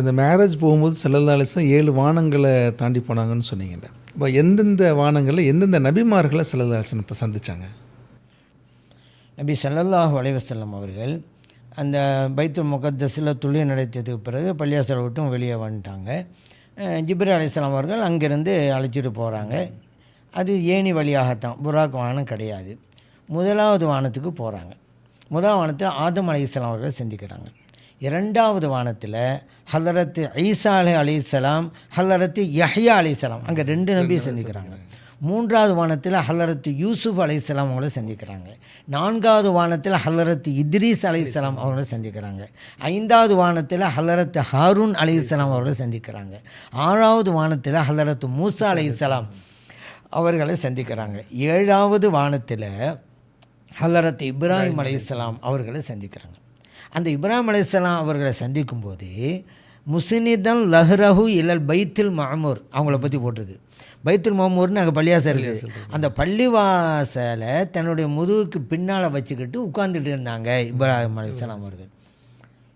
இந்த மேரேஜ் போகும்போது செல்லல்லாலிசம் ஏழு வானங்களை தாண்டி போனாங்கன்னு சொன்னீங்கல்ல. இப்போ எந்தெந்த வானங்களில் எந்தெந்த நபிமார்களை செல்லல்லாலிசன் இப்போ சந்தித்தாங்க நபி ஸல்லல்லாஹு அலைஹி அவர்கள் அந்த பைத்து முகத்தஸில் துளிர் நடத்தியதுக்கு பிறகு பள்ளியாசல் விட்டும் வெளியே வந்துட்டாங்க. ஜிப்ரி அலைஹிஸ்ஸலாம் அவர்கள் அங்கேருந்து அழைச்சிட்டு போகிறாங்க அது ஏணி வழியாகத்தான் புராக் வானம் கிடையாது. முதலாவது வானத்துக்கு போகிறாங்க முதல் வானத்தில் ஆதம் அலைஹிஸ்ஸலாம் அவர்கள் சந்திக்கிறாங்க. இரண்டாவது வானத்தில் ஹலரத்து ஈசா அலி அலிசலாம் ஹலரத்து யஹ்யா அலிசலாம் அங்கே ரெண்டு நபியை சந்திக்கிறாங்க. மூன்றாவது வானத்தில் ஹலரத்து யூசுப் அலைஹிஸ்ஸலாம் அவங்கள சந்திக்கிறாங்க. நான்காவது வானத்தில் ஹலரத்து இத்ரீஸ் அலைஹிஸ்ஸலாம் அவங்கள சந்திக்கிறாங்க. ஐந்தாவது வானத்தில் ஹலரத்து ஹாரூன் அலைஹிஸ்ஸலாம் அவர்களை சந்திக்கிறாங்க. ஆறாவது வானத்தில் ஹலரத்து மூசா அலைஹிஸ்ஸலாம் அவர்களை சந்திக்கிறாங்க. ஏழாவது வானத்தில் ஹலரத் இப்ராஹிம் அலைஹிஸ்ஸலாம் அவர்களை சந்திக்கிறாங்க. அந்த இப்ராஹிம் அலைஹிஸ்ஸலாம் அவர்களை சந்திக்கும்போது முஸ்னிதன் லஹ்ரஹு இல்லல் பைத்துல் மாமூர் அவங்கள பற்றி போட்டிருக்கு. பைத்துல் மாமூர்னு அங்கே பள்ளியாசம் இருக்குது அந்த பள்ளிவாசலை தன்னுடைய முதுகுக்கு பின்னால் வச்சுக்கிட்டு உட்கார்ந்துட்டு இருந்தாங்க இப்ராஹிம் அலைஹிஸ்ஸலாம் அவர்கள்.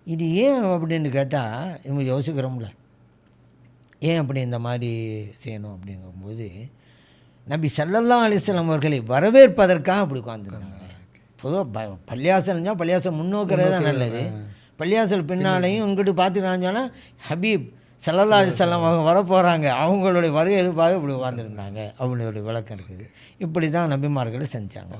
இது ஏன் அப்படின்னு கேட்டால் இவங்க யோசிக்கிறோம்ல. ஏன் அப்படி இந்த மாதிரி செய்யணும் அப்படிங்கும்போது நபி ஸல்லல்லாஹு அலைஹி வஸல்லம் அவர்களை வரவேற்பதற்காக அப்படி உட்காந்துருந்தாங்க பொதுவாக ப பள்ளியாசல்னா பள்ளியாசல் முன்னோக்கிறது தான் நல்லது. பள்ளியாசல் பின்னாலையும் இங்கிட்டு பார்த்துக்கிறான்னு சொன்னால் ஹபீப் அலைஹி வஸல்லம் அவங்க வர போகிறாங்க அவங்களுடைய வருகை எதிர்பார்த்து இப்படி உட்காந்துருந்தாங்க அவங்களுடைய விளக்கம் இருக்குது. இப்படி தான் நபிமார்களை செஞ்சாங்க.